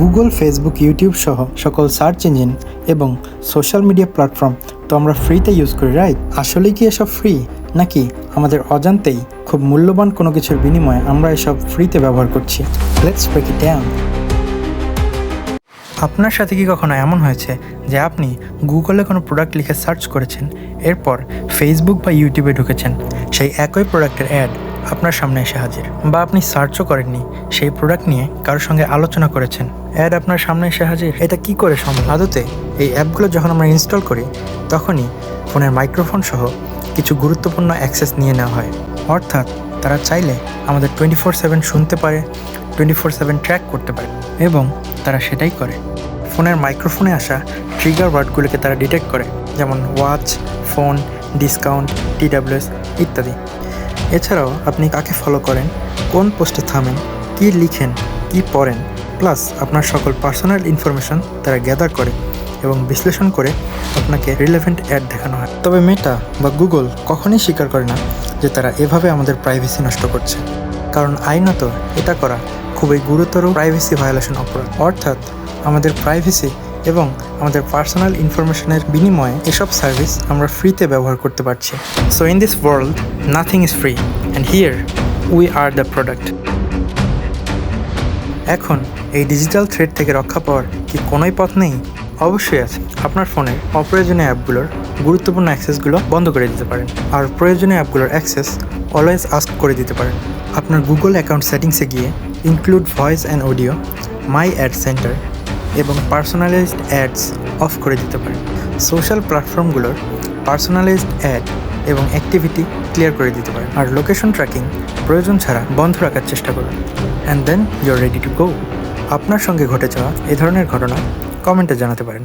Google, Facebook, YouTube সহ সকল search engine এবং সোশ্যাল মিডিয়া প্ল্যাটফর্ম তো আমরা ফ্রিতে ইউজ করি, রাইট? আসলেই কি এসব ফ্রি? নাকি আমাদের অজান্তেই খুব মূল্যবান কোনো কিছুর বিনিময়ে আমরা এসব ফ্রিতে ব্যবহার করছি? লেটস ব্রেক ইট আপনার সাথে কি কখনো এমন হয়েছে যে আপনি গুগলে কোনো প্রোডাক্ট লিখে সার্চ করেছেন, এরপর ফেসবুক বা ইউটিউবে ঢুকেছেন, সেই একই প্রোডাক্টের অ্যাড আপনার সামনে এসে হাজির। বা আপনি সার্চও করেননি, সেই প্রোডাক্ট নিয়ে কারোর সঙ্গে আলোচনা করেছেন। অ্যাড আপনার সামনে এসে হাজির। এটা কি করে সম্ভব? আদতে এই অ্যাপগুলো যখন আমরা ইনস্টল করি, তখনই ফোনের মাইক্রোফোন সহ কিছু গুরুত্বপূর্ণ অ্যাক্সেস নিয়ে নেওয়া হয়। অর্থাৎ তারা চাইলে আমাদের টোয়েন্টি ফোর সেভেন শুনতে পারে টোয়েন্টি ফোর সেভেন ট্র্যাক করতে পারে এবং তারা সেটাই করে। ফোনের মাইক্রোফোনে আসা ট্রিগার ওয়ার্ডগুলোকে তারা ডিটেক্ট করে, যেমন ওয়াচ ফোন ডিসকাউন্ট টিডাব্লিউএস ইত্যাদি। এছাড়াও আপনি কাকে ফলো করেন, কোন পোস্টে থামেন, কী লিখেন, কী পড়েন প্লাস আপনার সকল পার্সোনাল ইনফরমেশন তারা গ্যাদার করে এবং বিশ্লেষণ করে আপনাকে রিলেভেন্ট অ্যাড দেখানো হয়। তবে মেটা বা গুগল কখনই স্বীকার করে না যে তারা এভাবে আমাদের প্রাইভেসি নষ্ট করছে। কারণ আইনত এটা করা খুবই গুরুতর প্রাইভেসি ভায়োলেশন অপরাধ। অর্থাৎ আমাদের প্রাইভেসি এবং আমাদের পার্সোনাল ইনফরমেশনের বিনিময়ে এসব সার্ভিস আমরা ফ্রিতে ব্যবহার করতে পারছি। So in this world nothing is free and here we are the product এখন, এই ডিজিটাল থ্রেড থেকে রক্ষা পাওয়ার কি কোনোই পথ নেই? অবশ্যই আছে। আপনার ফোনের অপ্রয়োজনীয় অ্যাপগুলোর গুরুত্বপূর্ণ অ্যাক্সেসগুলো বন্ধ করে দিতে পারেন। আর প্রয়োজনীয় অ্যাপগুলোর অ্যাক্সেস অলওয়েজ আস্ক করে দিতে পারেন। আপনার গুগল অ্যাকাউন্ট সেটিংসে গিয়ে include voice and audio my ad centre এবং পার্সোনালাইজড অ্যাডস অফ করে দিতে পারেন সোশ্যাল প্ল্যাটফর্মগুলোর পার্সোনালাইজড অ্যাড এবং অ্যাক্টিভিটি ক্লিয়ার করে দিতে পারেন আর লোকেশন ট্র্যাকিং প্রয়োজন ছাড়া বন্ধ রাখার চেষ্টা করুন। And then you're ready to go আপনার সঙ্গে ঘটে যাওয়া এ ধরনের ঘটনা কমেন্টে জানাতে পারেন।